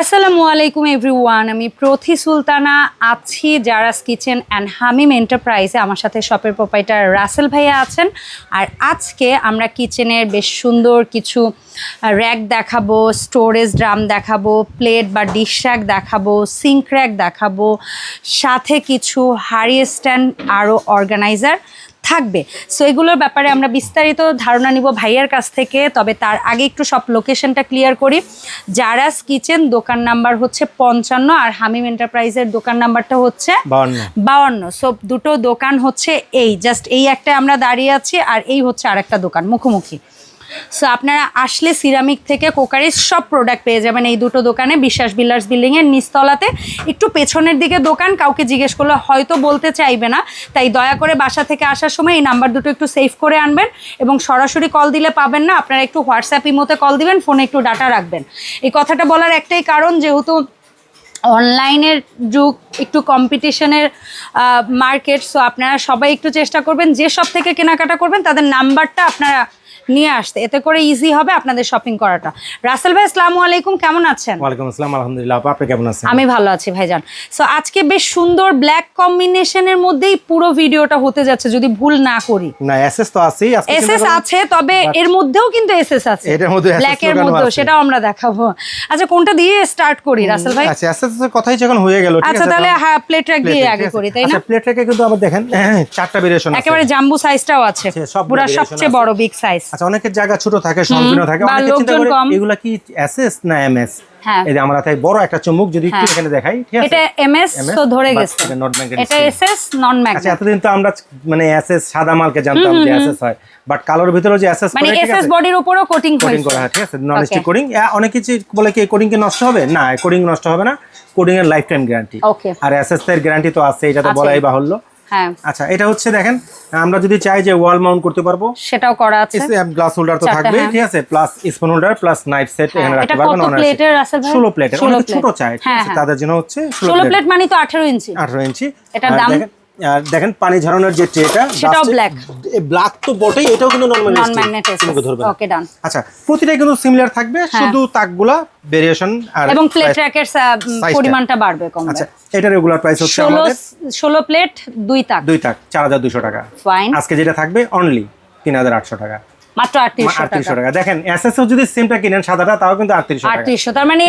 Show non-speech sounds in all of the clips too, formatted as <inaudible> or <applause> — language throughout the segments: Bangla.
আসসালামু আলাইকুম এভরিওয়ান, আমি প্রথি সুলতানা আছি জারাস কিচেন অ্যান্ড হামিম এন্টারপ্রাইজে। আমার সাথে শপের প্রোপাইটার রাসেল ভাইয়া আছেন। আর আজকে আমরা কিচেনের বেশ সুন্দর কিছু র্যাক দেখাবো, স্টোরেজ ড্রাম দেখাবো, প্লেট বা ডিশ র্যাক দেখাবো, সিঙ্ক র্যাক দেখাবো, সাথে কিছু হাড়ি স্ট্যান্ড আরও অর্গানাইজার। থাকবে। সো এগুলোর ব্যাপারে আমরা বিস্তারিত ধারণা নিব ভাইয়ার কাছ থেকে। তবে তার আগে একটু সব লোকেশনটা ক্লিয়ার করি। জারাস কিচেন দোকান নাম্বার হচ্ছে পঞ্চান্ন আর হামিম এন্টারপ্রাইজের দোকান নাম্বারটা হচ্ছে বাউন্ন। সো দুটো দোকান হচ্ছে এই। জাস্ট এই একটা আমরা দাঁড়িয়ে আছি আর এই হচ্ছে আর একটা দোকান মুখোমুখি। সো আপনারা আসলে সিরামিক থেকে কোকারির সব প্রোডাক্ট পেয়ে যাবেন এই দুটো দোকানে। বিশ্বাস বিল্ডার্স বিল্ডিংয়ের নিচতলাতে। একটু পেছনের দিকে দোকান, কাউকে জিজ্ঞেস করলে হয়তো বলতে চাইবে না। তাই দয়া করে বাসা থেকে আসার সময় এই নাম্বার দুটো একটু সেভ করে আনবেন এবং সরাসরি কল দিলে পাবেন না। আপনারা একটু হোয়াটসঅ্যাপ ইমোতে কল দিবেন ফোনে একটু ডাটা রাখবেন। এই কথাটা বলার একটাই কারণ, যেহেতু অনলাইনের যুগ, একটু কম্পিটিশনের মার্কেট সো আপনারা সবাই একটু চেষ্টা করবেন, যে সব থেকে কেনাকাটা করবেন, তাদের নাম্বারটা আপনারা নিয়ে আসতে। এতে করে ইজি হবে আপনাদের শপিং করাটা। রাসেল ভাই আসসালামু আলাইকুম কেমন আছেন? ওয়ালাইকুম আসসালাম আলহামদুলিল্লাহ। আপনি কেমন আছেন? আমি ভালো আছি ভাইজান। সো আজকে বেশ সুন্দর ব্ল্যাক কম্বিনেশনের মধ্যেই পুরো ভিডিওটা হতে যাচ্ছে যদি ভুল না করি। না এসএস তো আছেই। আজকে এসএস আছে তবে এর মধ্যেও কিন্তু এসএস আছে। এটার মধ্যে ব্ল্যাক এর মধ্যেও সেটাও আমরা দেখাবো। আচ্ছা কোনটা দিয়ে স্টার্ট করি রাসেল ভাই? আচ্ছা এসএস এর কথাই যখন হয়ে গেল ঠিক আচ্ছা আছে তাহলে হ্যাঁ প্লেট রাখ দিয়ে আগে করি তাই না? আচ্ছা প্লেট রেখে কিন্তু আবার দেখেন হ্যাঁ, চারটা ভেরিয়েশন আছে। একেবারে জাম্বু সাইজটাও আছে। আছে, সবগুলো পুরা সবচেয়ে আছে। বড় বিগ সাইজ আচ্ছা অনেকের জায়গা ছোট থাকে সংকীর্ণ থাকে। অনেকে চিন্তা করে এগুলা কি এসএস না এমএস হ্যাঁ। এই যে আমরা তাই বড় একটা যদি একটু হ্যাঁ। এখানে দেখাই ঠিক আছে? এটা এমএস তো ধরে গেছে। এটা এসএস নন আচ্ছা এতদিন তো আমরা মানে এসএস সাদা মালকে জানতাম যে এসএস হয়। বাট কালোর ভিতরে যে এসএস মানে এসএস বডির উপরও কোটিং হয়েছে। করা হয় ঠিক আছে? নন স্টিক কোডিং অনেক কিছু বলে কি কোডিং কি নষ্ট হবে? না কোডিং নষ্ট হবে না। কোডিং এর লাইফ টাইম গ্যারান্টি. আর এসএস এর গ্যারান্টি তো আছে এটা তো বলাই বাহুল্য। হ্যাঁ। আচ্ছা এটা হচ্ছে দেখেন আমরা যদি চাই যে ওয়াল মাউন্ট করতে পারব সেটাও করা আছে। গ্লাস হোল্ডার তো থাকবে হ্যাঁ। ঠিক আছে? Plus spoon holder plus knife set এখানে রাখতে পারবেন অনার প্লেটের আছে ভাই? 16 প্লেটের অনেক ছোট চাই হ্যাঁ। তাদের জন্য হচ্ছে 16 16 প্লেট প্লেট মানে তো 18 ইঞ্চি। 18 ইঞ্চি। এটার দাম? দেখেন আর দেখেন পানি ঝরানোর যে ট্রেটা সেটাও ব্ল্যাক ব্ল্যাক তো বটেই এটাও কিন্তু নরমাল নন ম্যাগনেট তুমি ধরবে ওকে ডান আচ্ছা প্রতিটা কিন্তু সিমিলার থাকবে শুধু তাকগুলা ভেরিয়েশন আর এবং প্লেট ট্র্যাকের র্যাকের পরিমাণটা বাড়বে কমবে। আচ্ছা এটা রেগুলার প্রাইস হচ্ছে আমাদের। 16 প্লেট দুই তাক। দুই তাক চার হাজার দুশো টাকা। ফাইন আজকে যেটা থাকবে অনলি তিন হাজার আটশো টাকা। মাত্র 3800 টাকা। টাকা। দেখেন এসএস যদি সিমটা কিনেন সাদাটা তাও কিন্তু আটত্রিশশো টাকা। 3800 তার মানে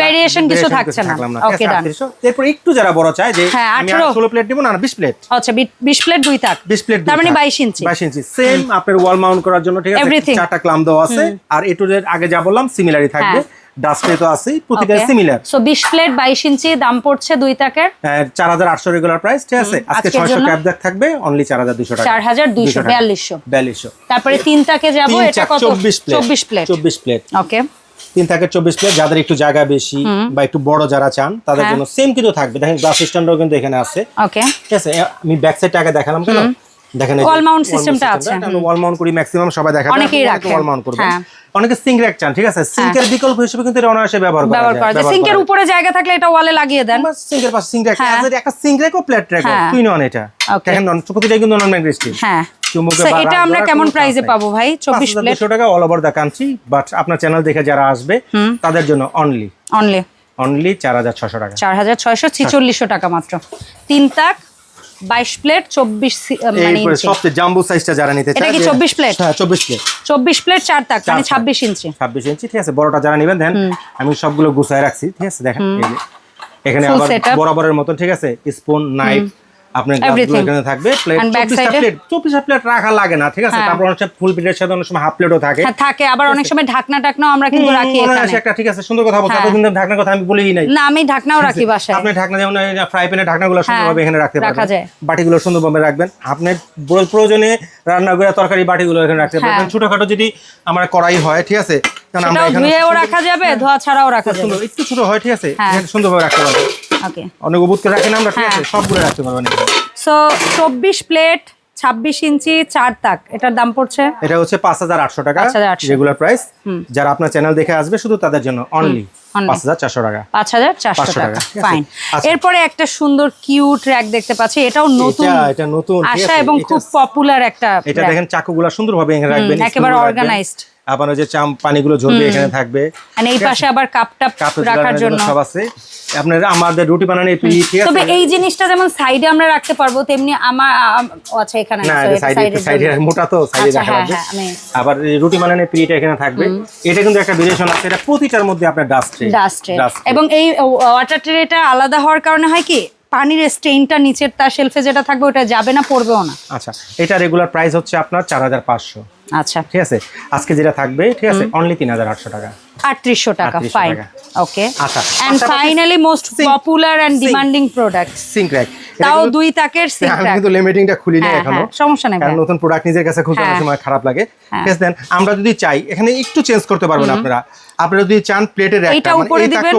ভেরিয়েশন কিছু থাকছে না। ওকে ডান এরপর একটু যারা বড় চায় যে হ্যাঁ, আমি 18 প্লেট দিব না প্লেট আচ্ছা 20 প্লেট দুই তাক বিশ প্লেট তার মানে 22 ইঞ্চি। বাইশ ইঞ্চি। সেম আপনার ওয়াল মাউন্ট করার জন্য ঠিক আছে. চারটা ক্লাম দেওয়া আছে আর এটু আগে যা বললাম সিমিলারই থাকবে। ডাস্টে তো আছেই প্রতিটা সিমিলার সো 20 প্লেট 22 ইঞ্চি দাম পড়ছে দুই হাজার আটশো রেগুলার প্রাইস ঠিক আছে? আজকে আজকের ছয়শো জন্য? ক্যাপ দেখ থাকবে অনলি চার হাজার দুশো টাকা। 4200 টাকা। 4200 বিয়াল্লিশশো। তারপরে তিন তাকে যাব এটা কত? চব্বিশ প্লেট 24 প্লেট চব্বিশ প্লেট ওকে তিন থেকে চব্বিশ প্লেট যাদের একটু জায়গা বেশি বা একটু বড় যারা চান তাদের হ্যাঁ। জন্য সেম কিন্তু থাকবে। দেখেন গ্লাস স্ট্যান্ডও কিন্তু এখানে আছে। ঠিক আছে? আমি ব্যাক সাইডটা আগে দেখালাম কেন? দেখেন mount systemটা আছে, ওয়াল মাউন্ট করি ম্যাক্সিমাম সবাই দেখা অনেকেই রাখে। ওয়াল মাউন্ট করবে। হ্যাঁ। অনেকে সিঙ্ক র্যাক চান ঠিক আছে? সিঙ্কের বিকল্প হিসেবে কিন্তু এটা অনায়াসে ব্যবহার করা ব্যবহার যায় করা যায়। সিঙ্কের উপরে জায়গা থাকলে এটা ওয়ালে লাগিয়ে দেন। সিঙ্কের পাশে সিঙ্ক র্যাক হ্যাঁ। আছে একটা সিঙ্ক র্যাক ও প্লেট র্যাক হ্যাঁ। তুই নন এটা। দেখেন নন প্রতিটা কিন্তু নন ম্যাগনেট স্টিল হ্যাঁ এটা আমরা কেমন প্রাইসে পাবো ভাই? 24 প্লেট 5200 টাকা অল ওভার কান্ট্রি বাট আপনার চ্যানেল দেখে যারা আসবে তাদের জন্য অনলি অনলি অনলি চার হাজার ছশো টাকা। চার হাজার ছয়শো ছিচল্লিশশো টাকা মাত্র। তিন তাক বাইশ প্লেট চব্বিশ মানে সবচেয়ে জাম্বো সাইজটা যারা নিতে এটা চব্বিশ কি 24 প্লেট? হ্যাঁ চব্বিশ প্লেট। চব্বিশ প্লেট চার তাক মানে তাক। ছাব্বিশ ইঞ্চি। ছাব্বিশ ইঞ্চি ঠিক আছে বড়টা যারা নেবেন দেন। আমি সবগুলো গুছায় রাখছি ঠিক আছে দেখেন। এখানে আবার বরাবরের মতন ঠিক আছে স্পুন নাইফ আপনার এখানে থাকবে প্লেট প্লেট প্লেট রাখা লাগে না ঠিক আছে? হ্যাঁ। তারপর অনেক ফুল প্লেটের সাথে অনেক সময় হাফ প্লেটও থাকে। হ্যাঁ থাকে। আবার অনেক সময় ঢাকনা টাকনাও আমরা কিন্তু রাখি এখানে। একটা ঠিক আছে? সুন্দর কথা বলছো। হ্যাঁ। এতদিন ঢাকনার কথা আমি বলেই নাই। না আমি ঢাকনাও রাখি বাসায়। আপনি ঢাকনা যেমন ফ্রাই প্যানের ঢাকনাগুলো সুন্দরভাবে এখানে রাখতে রাখা পারবেন। বাটিগুলো সুন্দরভাবে রাখবেন। আপনি প্রয়োজনে রান্না করে তরকারি বাটিগুলো এখানে রাখতে। পারবেন। ছোটখাটো যদি আমার কড়াই হয় ঠিক আছে? কারণ আমরা এখানে ধুয়েও রাখা যাবে ধোয়া ছাড়াও রাখা যাবে। একটু ছোট হয় ঠিক আছে? সুন্দরভাবে রাখতে পারবেন। ওকে অনেক রাখেন আমরা ঠিক। আছে সবগুলো রাখতে পারবেন সো চব্বিশ প্লেট ছাব্বিশ ইঞ্চি চার তাক। এটার দাম পড়ছে? এটা হচ্ছে পাঁচ হাজার আটশো টাকা রেগুলার প্রাইস যারা আপনার চ্যানেল দেখে আসবে শুধু তাদের জন্য অনলি only। পাঁচ হাজার চারশো টাকা। পাঁচ চারশো টাকা। ফাইন আচ্ছা। এরপরে একটা সুন্দর কিউট র্যাক দেখতে পাচ্ছি এটাও নতুন। এটা নতুন আশা এবং খুব পপুলার একটা এটা। দেখেন চাকুগুলা সুন্দরভাবে এখানে রাখবেন একেবারে স্পুনগুলো আপনার ওই যে চাম পানিগুলো ঝরবে এখানে থাকবে। আর এই পাশে আবার কাপ টাপ রাখার জন্য। সব আছে। আপনার আমাদের রুটি বানানোর পিড়ি ঠিক আছে? তবে এই জিনিসটা যেমন সাইডে আমরা রাখতে পারব তেমনি আমার আম- আচ্ছা এখানে না সাইডে সাইডে মোটা তো সাইডে হ্যাঁ, লাগবে আবার এই রুটি বানানোর পিড়িটা এখানে থাকবে। এটা কিন্তু একটা ভেরিয়েশন আছে। এটা প্রতিটার মধ্যে আপনার ডাস্ট ডাস্ট এবং এই ওয়াটার ট্রেটা আলাদা হওয়ার কারণে হয় কি পানির স্টেইনটা নিচের তার শেলফে যেটা থাকবে ওটা যাবে না পড়বেও না। আচ্ছা এটা রেগুলার প্রাইস হচ্ছে আপনার চার হাজার পাঁচশো। আচ্ছা। ঠিক আছে? আজকে যেটা থাকবে ঠিক আছে? অনলি তিন হাজার আটশো টাকা। আটত্রিশশো টাকা ফাইন ওকে আচ্ছা, পাশাপাশি finally most popular sink। Demanding product sink rack তাও দুই তাকের সিঙ্ক আমি কিন্তু লিমিটিংটা খুলি নাই হ্যাঁ, এখনও। হ্যাঁ, সমস্যা নেই কারণ নতুন প্রোডাক্ট নিজের কাছে খুলতে অনেক হ্যাঁ। সময় খারাপ লাগে। ঠিক দেন আমরা যদি চাই এখানে একটু চেঞ্জ করতে পারবেন আপনারা। আপনারা যদি চান প্লেটের এইটা মানে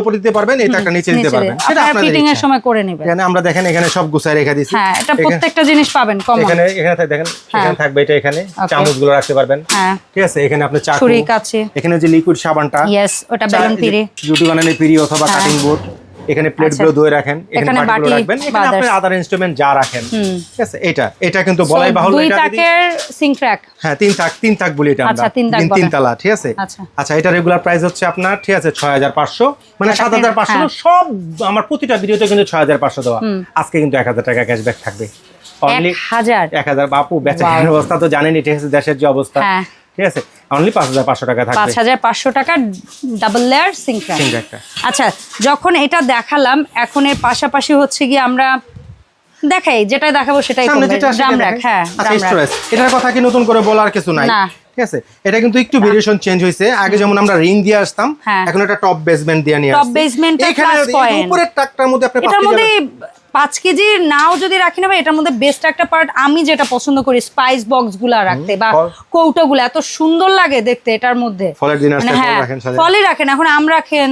উপরে দিতে পারবেন নিচে দিতে পারবেন। সেটা আপনাদের ফিটিং এর সময় করে নেবেন। এখানে আমরা দেখেন এখানে সব গুছায় রেখে দিছি। হ্যাঁ এটা প্রত্যেকটা জিনিস পাবেন কমন এখানে এখানে দেখেন এখানে থাকবে এটা এখানে. চামচগুলো রাখতে পারবেন। হ্যাঁ। ঠিক আছে এখানে আপনি চাকু এখানে যে লিকুইড সাবানটা ইয়েস ওটা বেলুন পিড়ে। রুটি বানানোর পিড়ি অথবা হ্যাঁ। কাটিং বোর্ড এখানে প্লেটগুলো ধুয়ে রাখেন এখানে বাটি, রাখবেন এখানে। আপনি আদার ইনস্ট্রুমেন্ট যা রাখেন। ঠিক আছে এটা এটা কিন্তু বলাই বাহুল্য দুই এটা যদি তাকের সিঙ্ক হ্যাঁ তিন তাক তিন তাক বলি এটা আমরা। আচ্ছা, তিন তালা ঠিক আছে? আচ্ছা। আচ্ছা এটা রেগুলার প্রাইস হচ্ছে আপনার ঠিক আছে ছয় হাজার পাঁচশো। মানে আচ্ছা, সাত হাজার পাঁচশো হ্যাঁ। সব আমার প্রতিটা ভিডিওতে কিন্তু ছয় হাজার পাঁচশো দেওয়া। আজকে কিন্তু এক হাজার টাকা ক্যাশব্যাক থাকবে। অনলি এক হাজার। এক হাজার বাপু বেচা Wow. কেনার অবস্থা তো জানেনই ঠিক আছে দেশের যে অবস্থা। হ্যাঁ। ঠিক আছে? অনলি পাঁচ হাজার পাঁচশো টাকা পাঁচ থাকবে হাজার পাঁচশো টাকা ডাবল লেয়ার আচ্ছা যখন এটা দেখালাম এখন এর পাশাপাশি হচ্ছে গিয়ে আমরা দেখাই যেটা দেখাবো সেটাই সামনে করবে। যেটা আছে ড্রাম সেটা হ্যাঁ আচ্ছা এটার কথা কি নতুন করে বলার কিছু নাই? ঠিক আছে? এটা কিন্তু একটু ভেরিয়েশন চেঞ্জ হয়েছে। আগে যেমন আমরা রিং দিয়ে আসতাম হ্যাঁ। এখন একটা টপ বেসমেন্ট দিয়ে নিয়ে আসছি। basement টা এখানে। উপরের টাকটার মধ্যে আপনি পাঁচ এটার মধ্যে পাঁচ কেজি নাও যদি রাখি না ভাই, এটার মধ্যে বেস্ট একটা পার্ট আমি যেটা পছন্দ করি স্পাইস বক্সগুলা রাখতে বা কৌটো গুলা এত সুন্দর লাগে দেখতে এটার মধ্যে মানে ফল হ্যাঁ রাখেন। ফলই রাখেন এখন আম রাখেন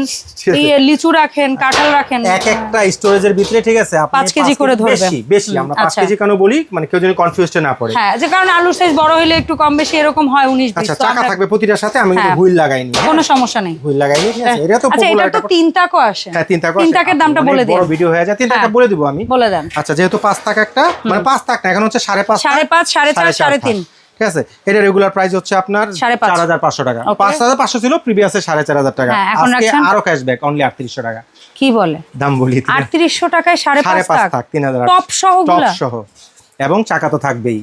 লিচু রাখেন কাঁঠাল রাখেন এক একটা স্টোরেজের ভিতরে ঠিক আছে পাঁচ কেজি করে ধরবে। বেশি বেশি আমরা পাঁচ আচ্ছা। কেজি কেন বলি মানে কেউ যেন কনফিউজড না পড়ে হ্যাঁ যে কারণে আলুর সাইজ বড় হলে একটু কম বেশি এরকম হয় উনিশ বিশ আচ্ছা চাকা থাকবে প্রতিটার সাথে আমি কিন্তু হ্যাঁ। হুইল লাগাইনি হ্যাঁ? কোনো সমস্যা নেই হুইল লাগাইনি ঠিক আছে এটা তো পপুলার এটা তো তিন আসে হ্যাঁ তিন দামটা বলে বড় ভিডিও হয়ে যায় তিন তাকটা। বলে দিব আমি। বলে দেন। আচ্ছা যেহেতু পাঁচ তাক একটা মানে পাঁচ না এখন হচ্ছে সাড়ে পাঁচ সাড়ে পাঁচ, সাড়ে চার, সাড়ে তিন। ঠিক আছে? এটা রেগুলার প্রাইস হচ্ছে আপনার চার হাজার পাঁচশো টাকা। পাঁচ হাজার পাঁচশো ছিল প্রিভিয়াসে সাড়ে চার হাজার টাকা। হ্যাঁ, আজকে আরও ক্যাশব্যাক অনলি আটত্রিশশো টাকা। কি বলে? দাম বলি আটত্রিশশো টাকায় সাড়ে পাঁচ থাক। তিন হাজার টপ সহ টপ সহ। এবং চাকা তো থাকবেই।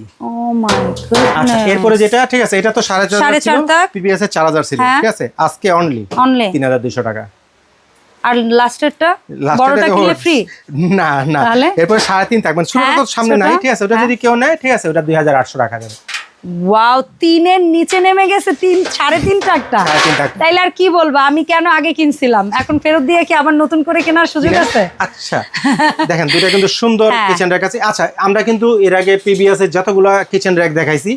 আচ্ছা এরপরে যেটা ঠিক আছে এটা তো সাড়ে চার চার প্রিভিয়াসে চার হাজার ছিল হ্যাঁ। ঠিক আছে? আজকে অনলি অনলি তিন হাজার দুইশো টাকা। আর লাস্টেরটা বড়টা এটাকে ফ্রি না না? এরপরে সাড়ে তিন থাকবেন। ছোট হ্যাঁ, তো সামনে নাই ঠিক আছে ওটা হ্যাঁ। যদি কেউ নেয় ঠিক আছে ওটা দুই হাজার আটশো টাকা যাবে। ওয়াও তিনের নিচে নেমে গেছে তিন সাড়ে তিন টাকা। তাইলে আর কি বলব? আমি কেন আগে কিনছিলাম? এখন ফেরত দিয়ে কি আবার নতুন করে কেনার সুযোগ আছে? আচ্ছা। দেখেন দুটা কিন্তু সুন্দর। কিচেন র্যাক আছে। আচ্ছা আমরা কিন্তু এর আগে পিবিএস এর যতগুলা কিচেন র্যাক দেখাইছি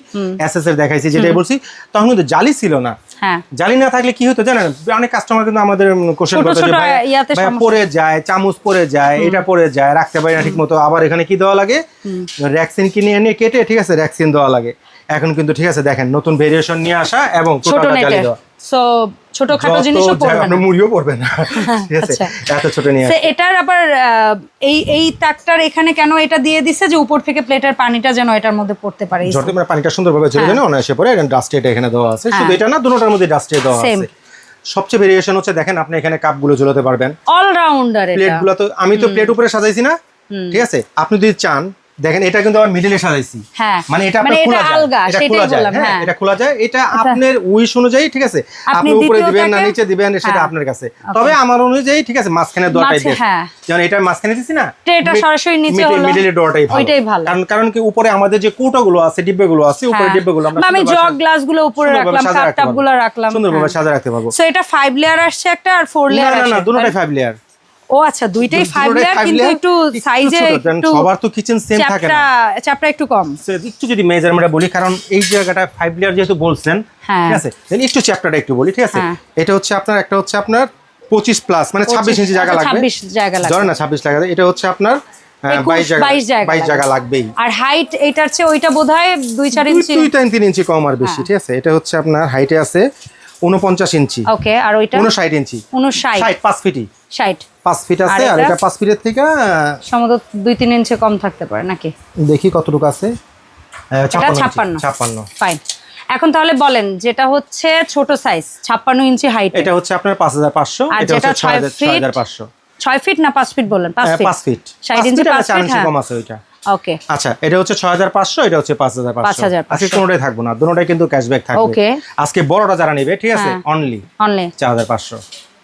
এসএস এর দেখাইছি যেটাই বলছি তখন কিন্তু জালি ছিল না। হ্যাঁ। জালি না থাকলে কি হতো জানেন? অনেক কাস্টমার কিন্তু আমাদের কোশ্চেন করতো যে ভাই। পড়ে যায় চামচ পড়ে যায় এটা পড়ে যায় রাখতে পারি না ঠিক মতো আবার এখানে কি দেওয়া লাগে? র্যাকসিন কিনে এনে কেটে ঠিক আছে র্যাকসিন দেওয়া লাগে। এখন কিন্তু ঠিক আছে দেখেন নতুন ভেরিয়েশন নিয়ে আসা এবং ছোট নেটের। সো ছোটখাটো জিনিসও পড়বে না। মুড়িও পড়বে না। <laughs> ঠিক আছে আচ্ছা। এত ছোট নিয়ে সে এটার আবার এই এই তাকটার এখানে কেন এটা দিয়ে দিছে যে উপর থেকে প্লেটের পানিটা যেন এটার মধ্যে পড়তে পারে? মানে পানিটা সুন্দরভাবে চলে যায় না অনায়াসে এখানে ডাস্ট এটা এখানে দেওয়া আছে। শুধু এটা না দুটোটার মধ্যে ডাস্টে দেওয়া আছে। সবচেয়ে ভেরিয়েশন হচ্ছে দেখেন আপনি এখানে কাপগুলো ঝুলাতে পারবেন। অলরাউন্ডার এটা। প্লেটগুলো তো আমি তো প্লেট উপরে সাজাইছি না। ঠিক আছে আপনি যদি চান দেখেন এটা কিন্তু আমার মিডিলে সাজাইছি হ্যাঁ মানে এটা মানে আপনার খোলা যায় এটা খোলা যায় বললাম হ্যাঁ হ্যাঁ এটা খোলা যায় এটা আপনার উইশ অনুযায়ী ঠিক আছে আপনি উপরে দিবেন না নিচে দিবেন সেটা হ্যাঁ। আপনার কাছে তবে আমার অনুযায়ী ঠিক আছে মাঝখানে মাঝে- বেস্ট হ্যাঁ। যেমন এটা মাঝখানে দিছি না এটা সরাসরি নিচে হলো। মিডিলে ডোরটাই ভালো ওইটাই ভালো। কারণ কারণ কি উপরে আমাদের যে কৌটাগুলো আছে ডিব্বেগুলো আছে উপরে। ডিব্বেগুলো আমরা আমি জগ সাজা- গ্লাসগুলো উপরে রাখলাম কাপ রাখতে টাপ পারব। গুলো রাখলাম সুন্দরভাবে। সাজা রাখতে পারব সো এটা ফাইভ লেয়ার আসছে একটা আর ফোর না লেয়ার না না আসছে দুটোটাই ফাইভ লেয়ার ও আচ্ছা দুইটাই ফাইভ লেয়ার কিন্তু একটু সাইজে একটু সবার তো কিচেন সেম থাকে না একটু কম একটু যদি মেজারমেন্ট বলি কারণ এই জায়গাটা ফাইভ লেয়ার যেহেতু বলছেন হ্যাঁ। ঠিক আছে একটু চ্যাপ্টারটা একটু বলি ঠিক আছে হ্যাঁ। এটা হচ্ছে আপনার একটা হচ্ছে আপনার পঁচিশ প্লাস মানে ছাব্বিশ ইঞ্চি জায়গা আচ্ছা, লাগবে 26 জায়গা লাগবে। ধরেন না ছাব্বিশ লাগবে এটা হচ্ছে আপনার জায়গা 22 জায়গা বাইশ জায়গা লাগবে। লাগবেই আর হাইট এইটার চেয়ে ওইটা বোধহয় দুই চার ইঞ্চি দুই তিন তিন ইঞ্চি কম আর বেশি হ্যাঁ। ঠিক আছে এটা হচ্ছে আপনার হাইটে আছে উনপঞ্চাশ ইঞ্চি। ওকে আর ওইটা? উনষাট ইঞ্চি। উনষাট ষাট পাঁচ ফিটই। ষাট। পাঁচ ফিট আছে আর এটা? পাঁচ ফিটের থেকে সম্ভবত দুই তিন ইঞ্চি কম থাকতে পারে নাকি? দেখি কতটুকু আছে। ছাপ্পান্ন ইঞ্চি। 56 ছাপ্পান্ন। ফাইন এখন তাহলে বলেন যেটা হচ্ছে ছোট সাইজ ছাপ্পান্ন ইঞ্চি হাইট এটা হচ্ছে আপনার পাঁচ হাজার পাঁচশো আর এটা যেটা হচ্ছে ছয় হাজার- পাঁচশো। ছয় ফিট না পাঁচ ফিট বললেন? পাঁচ হ্যাঁ, ফিট পাঁচ ফিট ষাট ইঞ্চি ফিট পাঁচ ফিট হ্যাঁ। কম আছে ওইটা। ওকে আচ্ছা এটা হচ্ছে ছয় হাজার পাঁচশো এটা হচ্ছে পাঁচ হাজার পাঁচশো। 5,500 আজকে কোনটাই থাকব না দুটোটাই কিন্তু ক্যাশব্যাক থাকবে। ওকে আজকে বড়টা যারা নেবে ঠিক আছে। অনলি অনলি চার হাজার পাঁচশো।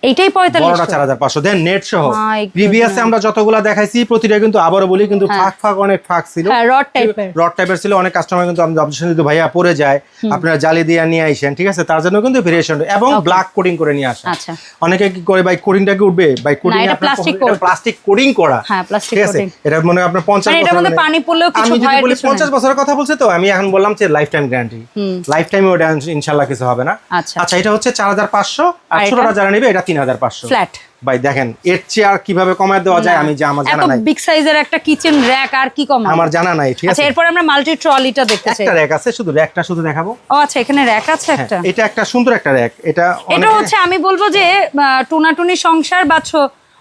এইটাই বড়টা দেন নেট সহ। প্রিভিয়াসে আমরা যতগুলা দেখাইছি প্রতিটা কিন্তু বলি কিন্তু ফাঁক ফাঁক অনেক ফাঁক ছিল। হ্যাঁ রড টাইপের রড টাইপের ছিল অনেক কাস্টমার কিন্তু আমি অবজেকশন দিতে ভাইয়া পরে যায় আপনারা জালি দিয়ে নিয়ে আইসেন ঠিক আছে? তার জন্য কিন্তু ভেরিয়েশন এবং ব্ল্যাক কোডিং করে নিয়ে আসেন আচ্ছা। অনেকে কি করে ভাই কোডিংটা কি উঠবে? প্লাস্টিক কোডিং করা। হ্যাঁ, ঠিক আছে? এটা মনে হয় আপনার 50 মানে এটার মধ্যে পানি পড়লেও কিছু আমি যদি বলি কিছু নাই। 50 বছরের কথা বলছে তো আমি এখন বললাম যে লাইফ টাইম গ্যারান্টি লাইফ টাইমে ওটা ইনশাআল্লাহ কিছু হবে না। আচ্ছা। আচ্ছা এটা হচ্ছে 4500 আর? ছোটটা যারা নেবে এটা 3500 ফ্ল্যাট ভাই দেখেন এর চেয়ে আর কীভাবে কমায় দেওয়া যায় আমি যে আমার জানা নাই। বিগ সাইজের একটা কিচেন র্যাক আর কি আমার জানা নাই ঠিক আচ্ছা আছে? এরপর আমরা মাল্টি ট্রলিটা দেখতে চাই। একটা র্যাক আছে শুধু র্যাকটা শুধু দেখাবো। ও আচ্ছা এখানে র্যাক আছে হ্যাঁ, একটা? এটা একটা সুন্দর একটা র্যাক এটা এটা হচ্ছে আমি বলব যে টুনাটুনি সংসার বা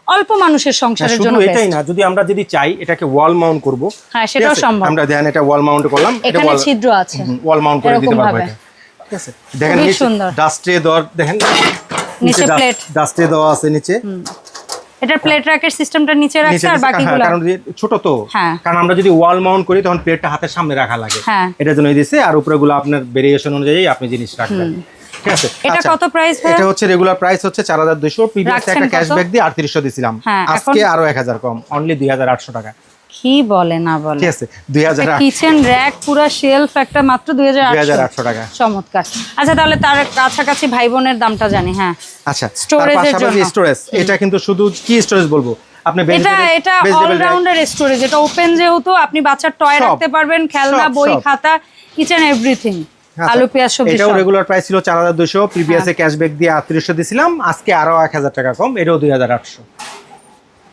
অল্প মানুষের সংসারের জন্য এটাই না যদি আমরা যদি চাই এটাকে ওয়াল মাউন্ট করব। হ্যাঁ, সেটাও সম্ভব। আমরা দেখেন এটা ওয়াল মাউন্ট করলাম এখানে ছিদ্র আছে। ওয়াল মাউন্ট করে দিতে পারব এটা। ঠিক আছে? দেখেন। ডাস্টে দেওয়ার দেখেন নিচে plate। ডাস্টে দেওয়া আছে নিচে। এটার প্লেট র্যাকের সিস্টেমটা নিচে রাখছে আর হ্যাঁ, বাকিগুলো? কারণ ছোট তো। হ্যাঁ। কারণ আমরা যদি ওয়াল মাউন্ট করি তখন প্লেটটা হাতের সামনে রাখা লাগে। হ্যাঁ। এটার জন্য দিছে। আর উপরে গুলো আপনার ভেরিয়েশন অনুযায়ী আপনি জিনিস রাখবেন। ঠিক আছে? এটা আচ্ছা, কত প্রাইস এটা হচ্ছে রেগুলার প্রাইস হচ্ছে চার হাজার দুশো প্রিভিয়াস একটা? ক্যাশব্যাক দিয়ে আটত্রিশশো দিছিলাম। আজকে আরও এক হাজার কম। অনলি দুই হাজার আটশো টাকা। কি বলে না বলে? ঠিক আছে দুই হাজার কিচেন র্যাক পুরো শেলফ একটা মাত্র দুই হাজার দুই হাজার আটশো টাকা। চমৎকার। আচ্ছা তাহলে তার কাছাকাছি ভাই বোনের দামটা জানি হ্যাঁ। আচ্ছা পাশাপাশি জন্য। স্টোরেজ এটা কিন্তু শুধু কি স্টোরেজ বলব? আপনি এটা এটা অলরাউন্ডার স্টোরেজ এটা ওপেন যেহেতু আপনি বাচ্চার টয় রাখতে পারবেন খেলনা বই খাতা কিচেন এভরিথিং আচ্ছা, আলু পেঁয়াজ সবজি এটাও। রেগুলার প্রাইস ছিল প্রিভিয়াসে ক্যাশব্যাক দিয়ে দিছিলাম আজকে আরও এক হাজার টাকা কম এটাও দুই হাজার আটশো।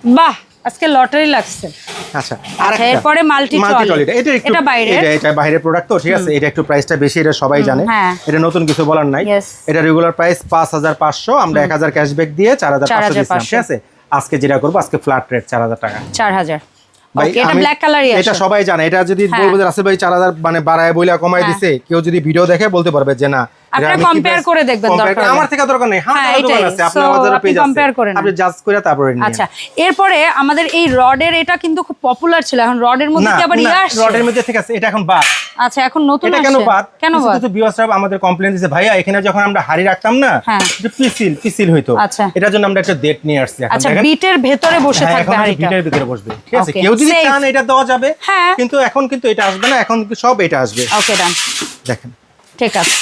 বাহ আজকে লটারি লাগছে। আচ্ছা এরপরে মাল্টি trolley। এটা একটু এটা বাইরের? এটা এটা বাইরের প্রোডাক্ট তো ঠিক আছে? এটা একটু প্রাইসটা বেশি এটা সবাই জানে। হ্যাঁ। এটা নতুন কিছু বলার নাই। এটা রেগুলার প্রাইস পাঁচ হাজার পাঁচশো আমরা এক হাজার ক্যাশব্যাক দিয়ে চার হাজার পাঁচশো দিচ্ছিলাম 4,500 ঠিক আছে? আজকে যেটা করব আজকে ফ্ল্যাট রেট চার হাজার টাকা। চার হাজার। ভাই, Okay, এটা ব্ল্যাক কালারই আছে এটা সবাই জানে। এটা যদি হ্যাঁ। বলব যে রাসেল ভাই চার হাজার মানে বাড়ায় বইলা কমাই হ্যাঁ। দিছে। কেউ যদি ভিডিও দেখে বলতে পারবে যে না এটা আপনারা আমি কি compare best- করে দেখবেন দরকার আমার থেকে দরকার নেই। হ্যাঁ হ্যাঁ, দোকান আছে। আপনার So, আমাদের আপনি। আপনি জাজ করে তারপরে নিন আচ্ছা এরপরে আমাদের এই রডের এটা কিন্তু খুব পপুলার ছিল। এখন রডের মধ্যে কি আবার ইয়ে রডের মধ্যে ঠিক আছে এটা এখন বাদ। আচ্ছা এখন নতুন এটা কেন? বাদ? কেন বাদ? কিছু ভিউয়ার্সরা আমাদের কমপ্লেন দিছে ভাইয়া এখানে যখন আমরা হাড়ি রাখতাম না হ্যাঁ। যে পিসিল পিসিল হইতো। আচ্ছা। এটার জন্য আমরা একটা ডেট নিয়ে আসছি এখন। আচ্ছা। বিটের ভেতরে বসে হ্যাঁ, থাকবে হাড়িটা। ভিটের ভিতরে বসবে। ঠিক আছে কেউ যদি চান এটা দেওয়া যাবে হ্যাঁ। কিন্তু এখন কিন্তু এটা আসবে না এখন সব এটা আসবে। ওকে ডান দেখেন। ঠিক আছে।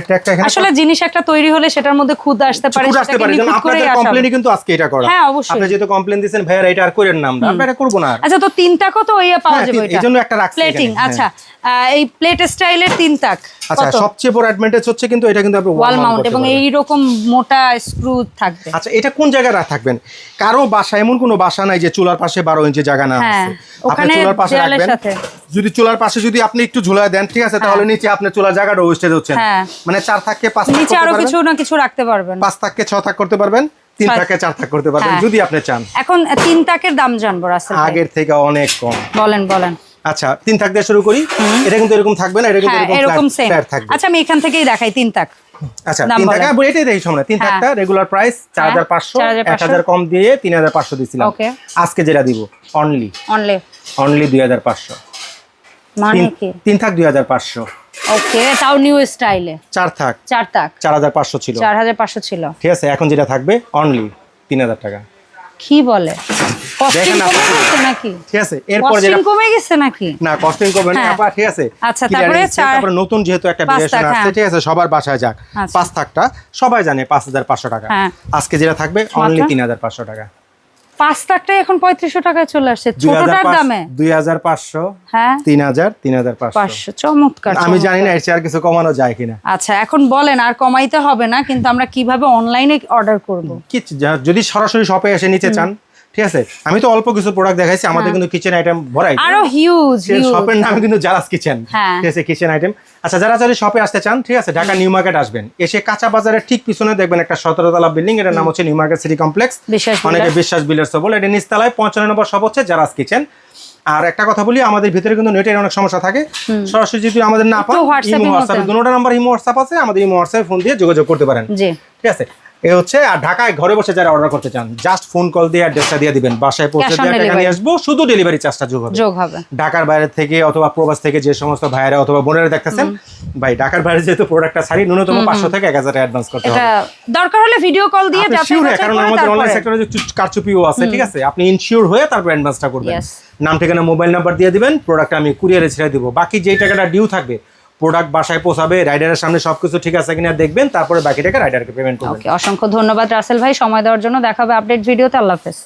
ট্র্যাকটা এখানে আসলে জিনিস একটা তৈরি হলে সেটার মধ্যে খুদ আসতে পারে খুদ আসতে পারে। যেমন আপনাদের কমপ্লেনই কিন্তু আজকে এটা করা। হ্যাঁ, অবশ্যই। আপনি যেহেতু কমপ্লেন দিয়েছেন ভাইয়া এটা আর করেন না আমরা। আমরা এটা করব না আচ্ছা তো তিন তাকও তো ইয়ে পাওয়া হ্যাঁ, যাবে এটা একটা রাখছি প্লেটিং আচ্ছা। আহ, এই প্লেট স্টাইলের তিন তাক আচ্ছা সবচেয়ে বড় অ্যাডভান্টেজ হচ্ছে কিন্তু এটা কিন্তু আপনি ওয়াল মাউন্ট এবং। এই রকম মোটা স্ক্রু থাকবে। আচ্ছা এটা কোন জায়গায় রাখ- থাকবেন? কারও বাসা এমন কোনো বাসা নাই যে চুলার পাশে বারো ইঞ্চি জায়গা না হ্যাঁ, আছে। আপনি চুলার পাশে রাখবেন। সাথে। যদি চুলার পাশে যদি আপনি একটু ঝুলায় দেন ঠিক আছে তাহলে নিচে আপনার চুলার জায়গাটা ওয়েস্টেজ হচ্ছে। হ্যাঁ। মানে চার থাককে পাঁচ নিচে আরও কিছু না কিছু রাখতে পারবেন। পাঁচ থাককে ছ থাক করতে পারবেন তিন ছয়- চার থাক করতে পারবেন হ্যাঁ। যদি আপনি চান। এখন তিন তাকের দাম জানব রাসেল আগের থেকে অনেক কম। বলেন বলেন। আচ্ছা তিন থাক দিয়ে শুরু করি। এটা কিন্তু এরকম থাকবে না এটা কিন্তু হ্যাঁ এরকম থাকবে। আচ্ছা আমি এখান থেকেই দেখাই তিন তাক আচ্ছা দাম তিন টাকা এটাই দেখি সামনে তিন হ্যাঁ। টাকা রেগুলার প্রাইস চার হাজার পাঁচশো 4,500 এক হাজার কম দিয়ে তিন হাজার পাঁচশো Okay. আজকে যেটা দিব অনলি অনলি অনলি দুই হাজার পাঁচশো। মানে কি? তিন থাক ওকে তাও নিউ স্টাইলে চার থাক। চার ছিল। ঠিক আছে এখন যেটা থাকবে অনলি তিন হাজার টাকা। কি বলে? কস্টিং কমে গেছে নাকি? ঠিক আছে এরপর যেটা কস্টিং কমে গেছে নাকি? না কস্টিং করবেন না হ্যাঁ। আপা, ঠিক আছে। আচ্ছা, তারপরে তারপরে নতুন যেহেতু একটা ভেরিয়েশন আসছে হ্যাঁ। ঠিক আছে সবার বাসায় যাক। আচ্ছা। পাঁচ থাকটা সবাই জানে পাঁচ হাজার পাঁচশো টাকা। হ্যাঁ। আজকে যেটা থাকবে অনলি মাত্র? তিন হাজার পাঁচশো টাকা। পাঁচ তাকটাই এখন পঁয়ত্রিশশো টাকায় চলে আসছে। ছোটটার দামে? দুই হাজার পাঁচশো হ্যাঁ। তিন হাজার তিন হাজার পাঁচশো। চমৎকার আমি। জানি না এর চেয়ে আর কিছু কমানো যায় কিনা। আচ্ছা এখন বলেন আর কমাইতে হবে না কিন্তু আমরা কীভাবে অনলাইনে অর্ডার করব? কি যদি সরাসরি শপে এসে নিতে চান ঠিক আছে? আমি তো অল্প কিছু প্রোডাক্ট দেখাইছি আমাদের কিন্তু কিচেন আইটেম ভরাই। হ্যাঁ। আরও হিউজ শপের নাম কিন্তু জারাস কিচেন হ্যাঁ। ঠিক আছে কিচেন আইটেম আচ্ছা যারা যদি শপে আসতে চান ঠিক আছে ঢাকা নিউ মার্কেট আসবেন। এসে কাঁচা বাজারের ঠিক পিছনে দেখবেন একটা সতেরো তলা বিল্ডিং এটার নাম হচ্ছে নিউ মার্কেট সিটি কমপ্লেক্স। অনেকে বিশ্বাস বিল্ডার্স বলে এটা নিচতলায় পঞ্চান্ন নম্বর শপ হচ্ছে জারাস কিচেন আর একটা কথা বলি আমাদের ভিতরে কিন্তু নেটের অনেক সমস্যা থাকে। সরাসরি যদি আমাদের না পান ইমো হোয়াটসঅ্যাপ। দুটো নাম্বার ইমো হোয়াটসঅ্যাপ আছে আমাদের ইমো হোয়াটসঅ্যাপে ফোন দিয়ে যোগাযোগ করতে পারেন। জি। ঠিক আছে? এ হচ্ছে আর ঢাকায় ঘরে বসে যারা অর্ডার করতে চান জাস্ট ফোন কল দিয়ে অ্যাড্রেসটা দিয়ে দিবেন। বাসায় পৌঁছে দিয়ে টাকা নিয়ে আসব শুধু ডেলিভারি চার্জটা যোগ হবে। যোগ হবে। ঢাকার বাইরে থেকে অথবা প্রবাস থেকে যে সমস্ত ভাইয়েরা অথবা বোনেরা দেখতেছেন ভাই ঢাকার বাইরে যেহেতু প্রোডাক্টটা ছাড়ি ন্যূনতম পাঁচশো থেকে এক হাজার অ্যাডভান্স করতে হবে। দরকার হলে ভিডিও কল দিয়ে যাচাই sure কারণ করে আমাদের অনলাইন সেক্টরে যে কারচুপিও আছে ঠিক আছে? আপনি ইনশিওর হয়ে তারপর অ্যাডভান্সটা করবেন. নাম ঠিকানা মোবাইল নাম্বার দিয়ে দিবেন প্রোডাক্ট আমি কুরিয়ারে ছেড়ে দিব। বাকি যেই টাকাটা ডিউ থাকবে প্রোডাক্ট বাসায় পৌঁছাবে রাইডারের সামনে সবকিছু ঠিক আছে কিনা দেখবেন, তারপরে বাকি টাকা রাইডারকে পেমেন্ট করবেন। ওকে, অসংখ্য ধন্যবাদ রাসেল ভাই, সময় দেওয়ার জন্য দেখাবে আপডেট ভিডিওতে, আল্লাহ হাফেজ।